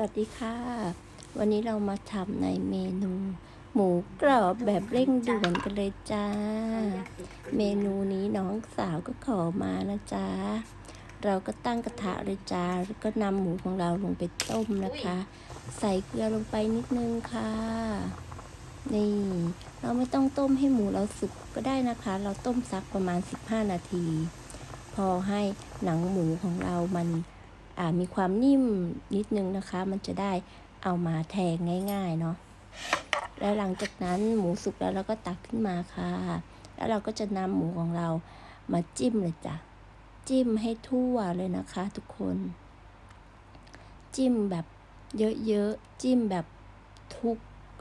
สวัสดีค่ะ วันนี้เรามาทำในเมนู หมูกรอบแบบเร่งด่วนกันเลยจ้า เมนูนี้น้องสาวก็ขอมานะจ๊ะเราก็ตั้งกระทะเลยจ้าแล้วก็นำหมูของเราลงไปต้มนะคะ ใส่เกลือลงไปนิดนึงค่ะ นี่ เราไม่ต้องต้มให้หมูเราสุกก็ได้นะคะ เราต้มสักประมาณ 15 นาที พอให้หนังหมูของเรามัน มีความนิ่มนิดนึงนะคะ มันจะได้เอามาแทงง่ายๆเนาะแล้วหลังจากนั้นหมูสุกแล้วเราก็ตักขึ้นมาค่ะ แล้วเราก็จะนำหมูของเรามาจิ้มเลยจ้ะ จิ้มให้ทั่วเลยนะคะทุกคน จิ้มแบบเยอะๆ จิ้มแบบทุก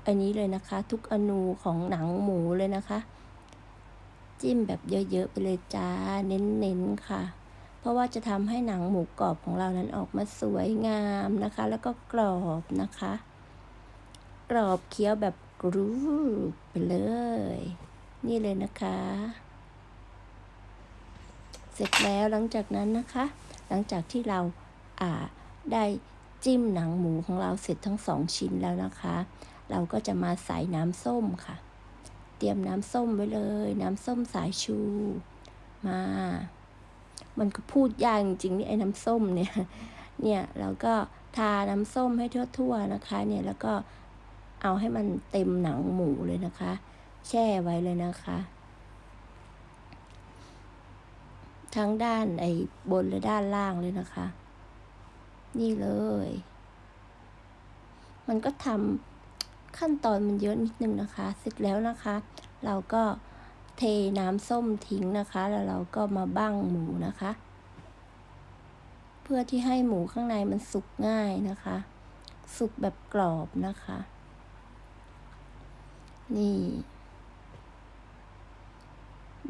อันนี้เลยนะคะ ทุกอนูของหนังหมูเลยนะคะ จิ้มแบบเยอะๆไปเลยจ้า เน้นๆค่ะ เพราะว่าจะทำให้หนังหมูกรอบของเรานั้นออกมาสวยงามนะคะ แล้วก็กรอบนะคะ กรอบเคี้ยวแบบกรูบไปเลย นี่เลยนะคะ เสร็จแล้วหลังจากนั้นนะคะ หลังจากที่เราอ่าได้จิ้มหนังหมูของเราเสร็จทั้งสองชิ้นแล้วนะคะ เราก็จะมาใส่น้ำส้มค่ะ เตรียมน้ำส้มไว้เลย น้ำส้มสายชู มา มันก็พูดยากจริงๆนี่ไอ้น้ำส้มเนี่ย เนี่ยเราก็ทาน้ำส้มให้ทั่วๆนะคะ เนี่ยแล้วก็เอาให้มันเต็มหนังหมูเลยนะคะ แช่ไว้เลยนะคะ ทั้งด้านไอ้บนและด้านล่างเลยนะคะ นี่เลย มันก็ทำขั้นตอนมันเยอะนิดนึงนะคะ เสร็จแล้วนะคะ เราก็ เทน้ำส้มทิ้งนะคะ แล้วเราก็มาบั้งหมูนะคะ เพื่อที่ให้หมูข้างในมันสุกง่ายนะคะ สุกแบบกรอบนะคะ นี่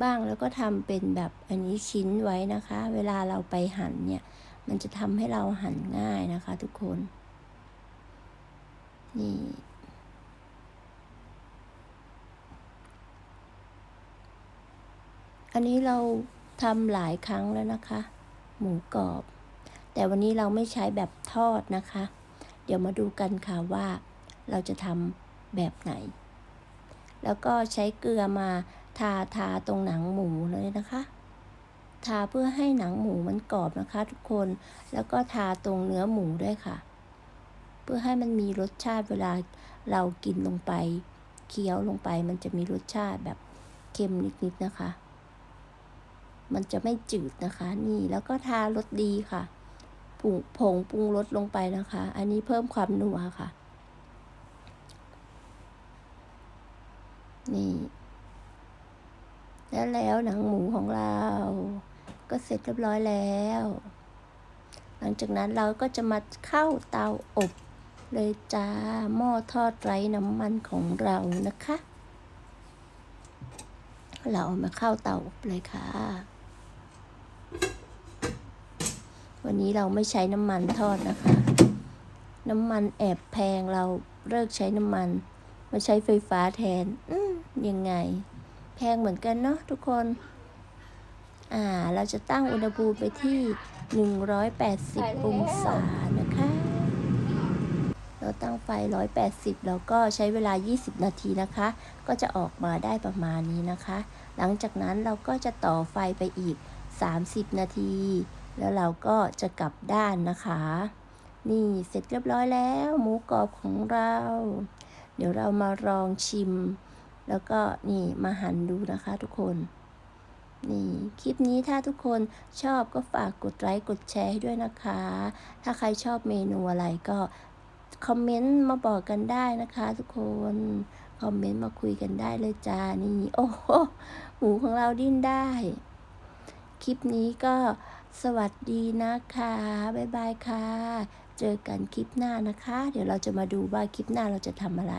บ้างแล้วก็ทำเป็นแบบอันนี้ชิ้นไว้นะคะ เวลาเราไปหั่นเนี่ย มันจะทำให้เราหั่นง่ายนะคะทุกคน นี่ อันนี้เราทำหลายครั้งแล้วนะคะ หมูกรอบ แต่วันนี้เราไม่ใช้แบบทอดนะคะ เดี๋ยวมาดูกันค่ะว่าเราจะทำแบบไหน แล้วก็ใช้เกลือมาทาทาตรงหนังหมูเลยนะคะ ทาเพื่อให้หนังหมูมันกรอบนะคะ ทุกคน แล้วก็ทาตรงเนื้อหมูด้วยค่ะ เพื่อให้มันมีรสชาติเวลาเรากินลงไป เคี้ยวลงไปมันจะมีรสชาติแบบเค็มนิดๆนะคะ มันจะไม่จืดนะคะ นี่แล้วก็ทารสดีค่ะผงผงปรุงรสลงไปนะคะ อันนี้เพิ่มความนัวค่ะ นี่ แล้วแล้วหนังหมูของเรา ก็เสร็จเรียบร้อยแล้ว หลังจากนั้นเราก็จะมาเข้าเตาอบ เลยจ้าหม้อทอดไร้น้ำมันของเรานะคะ เราเอามาเข้าเตาอบเลยค่ะ วันนี้เราไม่ใช้น้ำมันทอดนะคะ น้ำมันแอบแพงเราเลิกใช้น้ำมัน มาใช้ไฟฟ้าแทน อืมยังไง แพงเหมือนกันเนาะทุกคน อ่า เราจะตั้งอุณหภูมิไปที่ 180 องศานะคะ เราตั้งไฟ 180 แล้วก็ใช้เวลา 20 นาทีนะคะ ก็จะออกมาได้ประมาณนี้นะคะ หลังจากนั้นเราก็จะต่อไฟไปอีก 30 นาที แล้วเราก็จะกลับด้านนะคะ นี่เสร็จเรียบร้อยแล้ว หมูกรอบของเรา เดี๋ยวเรามาลองชิม แล้วก็นี่มาหั่นดูนะคะทุกคน นี่คลิปนี้ถ้าทุกคนชอบก็ฝากกดไลค์กดแชร์ให้ด้วยนะคะ ถ้าใครชอบเมนูอะไรก็คอมเมนต์มาบอกกันได้นะคะ ทุกคนคอมเมนต์มาคุยกันได้เลยจ้านี่ โอ้โหหมูของเราดิ้นได้ คลิปนี้ก็ สวัสดีนะคะ บ๊ายบายค่ะ เจอกันคลิปหน้านะคะ เดี๋ยวเราจะมาดูว่าคลิปหน้าเราจะทำอะไร